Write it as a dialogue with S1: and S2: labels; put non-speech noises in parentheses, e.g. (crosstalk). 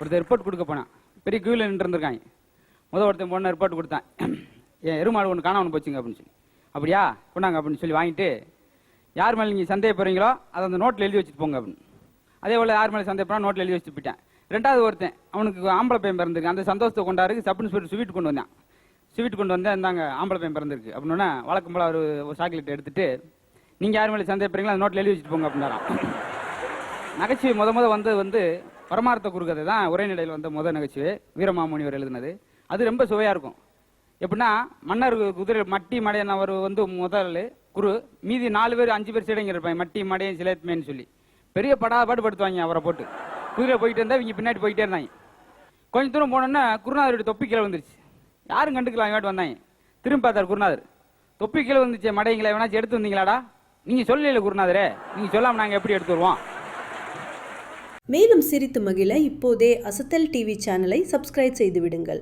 S1: ஒருத்தர் ரிப்போர்ட் கொடுக்க போனான். பெரிய கியூவில் நின்றுருந்துருக்காங்க முதல் ஒருத்தன் போன ரிப்போர்ட் கொடுத்தான். (clears throat) என் எருமாடு ஒன்று காணாமல் போச்சுங்க அப்படின்னு சொல்லி. அப்படியா? கொண்டாங்க அப்படின்னு சொல்லி வாங்கிட்டு யார் மேலே நீங்கள் சந்தேகப்படுறீங்களோ அதை அந்த நோட்டில் எழுதி வச்சுட்டு போங்க அப்படின்னு. அதே போல் யார் மேலே சந்தேகப்படா நோட்டில் எழுதி வச்சுட்டு போயிட்டேன். ரெண்டாவது ஒருத்தன் அவனுக்கு ஆம்பளை பையன் பிறந்திருக்கு. அந்த சந்தோஷத்தை கொண்டாருக்கு சப்புன்னு சொல்லிட்டு ஸ்வீட் கொண்டு வந்தான். ஸ்வீட் கொண்டு வந்தேன் இந்தாங்க ஆம்பளை பையன் பிறந்திருக்கு அப்படின்னா வழக்கம் போல் ஒரு ஒரு சாக்லேட் எடுத்துட்டு நீங்கள் யார் மேலே சந்தேகப்படுறீங்களோ அந்த நோட்டில் எழுதி வச்சுட்டு போங்க அப்படின்னாராம். நகைச்சுவை முத முத வந்தது வந்து பரமார்த்த குருகதை தான் உரைநடையில் வந்த முதல் நிகழ்ச்சி வீரமாமுனிவர் எழுதினது. அது ரொம்ப சுவையாக இருக்கும். எப்படின்னா மன்னர் குதிரை மட்டி மடையன் அவர் வந்து முதல் குரு. மீதி நாலு பேர் அஞ்சு பேர் சிலைங்க இருப்பாங்க மட்டி மடையன் சிலேத்மேன்னு சொல்லி. பெரிய படாபாடு படுத்துவாங்க அவரை போட்டு. குதிரை போயிட்டு இருந்தா இவங்க பின்னாடி போயிட்டே இருந்தாங்க. கொஞ்ச தூரம் போனோன்னா குருநாதருடைய தொப்பி கீழே வந்துருச்சு யாரும் கண்டுக்கலாம் இவாட்டு வந்தாங்க. திரும்ப பார்த்தார் குருநாதர். தொப்பி கீழே வந்துச்சு மடையங்களை எவனாச்சும் எடுத்து வந்தீங்களாடா? நீங்க சொல்லல குருநாதரே. நீங்க சொல்லாம நாங்க எப்படி எடுத்து வருவோம்?
S2: மேலும் சிரித்து மகிழ இப்போதே அசத்தல் டிவி சேனலை சப்ஸ்கிரைப் செய்து விடுங்கள்.